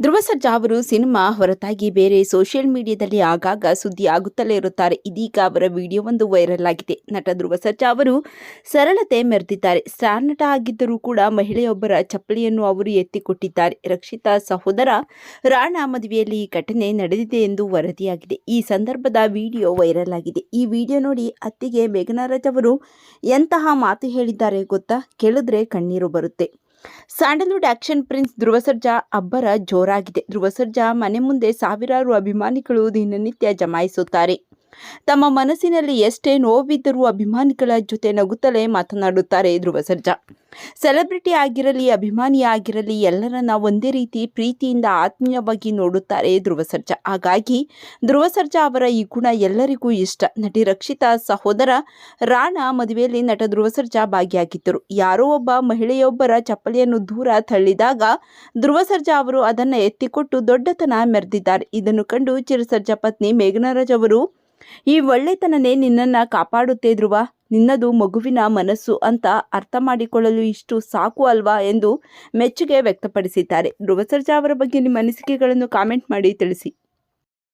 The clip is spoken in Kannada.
ಧ್ರುವ ಸರ್ಜಾ ಅವರು ಸಿನಿಮಾ ಹೊರತಾಗಿ ಬೇರೆ ಸೋಷಿಯಲ್ ಮೀಡಿಯಾದಲ್ಲಿ ಆಗಾಗ ಸುದ್ದಿ ಆಗುತ್ತಲೇ ಇರುತ್ತಾರೆ. ಇದೀಗ ಅವರ ವಿಡಿಯೋ ಒಂದು ವೈರಲ್ ಆಗಿದೆ. ನಟ ಧ್ರುವ ಸರ್ಜಾ ಅವರು ಸರಳತೆ ಮೆರೆದಿದ್ದಾರೆ. ಸ್ಟಾರ್ ನಟ ಆಗಿದ್ದರೂ ಕೂಡ ಮಹಿಳೆಯೊಬ್ಬರ ಚಪ್ಪಲಿಯನ್ನು ಅವರು ಎತ್ತಿಕೊಟ್ಟಿದ್ದಾರೆ. ರಕ್ಷಿತಾ ಸಹೋದರ ರಾಣಾ ಮದುವೆಯಲ್ಲಿ ಈ ಘಟನೆ ನಡೆದಿದೆ ಎಂದು ವರದಿಯಾಗಿದೆ. ಈ ಸಂದರ್ಭದ ವಿಡಿಯೋ ವೈರಲ್ ಆಗಿದೆ. ಈ ವಿಡಿಯೋ ನೋಡಿ ಅತ್ತಿಗೆ ಮೇಘನಾರಾಜ್ ಅವರು ಎಂತಹ ಮಾತು ಹೇಳಿದ್ದಾರೆ ಗೊತ್ತಾ? ಕೇಳಿದ್ರೆ ಕಣ್ಣೀರು ಬರುತ್ತೆ. Sandalwood action prince Dhruva Sarja ಅಬ್ಬರ ಜೋರಾಗಿದೆ. ಧ್ರುವ ಸರ್ಜಾ ಮನೆ ಮುಂದೆ ಸಾವಿರಾರು ಅಭಿಮಾನಿಗಳು ದಿನನಿತ್ಯ ಜಮಾಯಿಸುತ್ತಾರೆ. ತಮ್ಮ ಮನಸ್ಸಿನಲ್ಲಿ ಎಷ್ಟೇ ನೋವಿದ್ದರೂ ಅಭಿಮಾನಿಗಳ ಜೊತೆ ನಗುತ್ತಲೇ ಮಾತನಾಡುತ್ತಾರೆ ಧ್ರುವ ಸರ್ಜಾ ಸೆಲೆಬ್ರಿಟಿ ಆಗಿರಲಿ, ಅಭಿಮಾನಿ ಆಗಿರಲಿ, ಎಲ್ಲರನ್ನ ಒಂದೇ ರೀತಿ ಪ್ರೀತಿಯಿಂದ ಆತ್ಮೀಯವಾಗಿ ನೋಡುತ್ತಾರೆ ಧ್ರುವ ಸರ್ಜಾ ಹಾಗಾಗಿ ಧ್ರುವ ಸರ್ಜಾ ಅವರ ಈ ಗುಣ ಎಲ್ಲರಿಗೂ ಇಷ್ಟ. ನಟಿ ರಕ್ಷಿತಾ ಸಹೋದರ ರಾಣಾ ಮದುವೆಯಲ್ಲಿ ನಟ ಧ್ರುವ ಸರ್ಜಾ ಭಾಗಿಯಾಗಿದ್ದರು. ಯಾರೋ ಒಬ್ಬ ಮಹಿಳೆಯೊಬ್ಬರ ಚಪ್ಪಲಿಯನ್ನು ದೂರ ತಳ್ಳಿದಾಗ ಧ್ರುವ ಸರ್ಜಾ ಅವರು ಅದನ್ನು ಎತ್ತಿಕೊಟ್ಟು ದೊಡ್ಡತನ ಮೆರೆದಿದ್ದಾರೆ. ಇದನ್ನು ಕಂಡು ಚಿರಸರ್ಜಾ ಪತ್ನಿ ಮೇಘನರಾಜ್ ಅವರು ಈ ಒಳ್ಳೆತನನೇ ನಿನ್ನನ್ನು ಕಾಪಾಡುತ್ತೆ ಧ್ರುವ. ನಿನ್ನದು ಮಗುವಿನ ಮನಸ್ಸು ಅಂತ ಅರ್ಥ ಮಾಡಿಕೊಳ್ಳಲು ಇಷ್ಟು ಸಾಕು ಅಲ್ವಾ ಎಂದು ಮೆಚ್ಚುಗೆ ವ್ಯಕ್ತಪಡಿಸಿದ್ದಾರೆ. ಧ್ರುವ ಸರ್ಜಾ ಅವರ ಬಗ್ಗೆ ನಿಮ್ಮ ಅನಿಸಿಕೆಗಳನ್ನು ಕಾಮೆಂಟ್ ಮಾಡಿ ತಿಳಿಸಿ.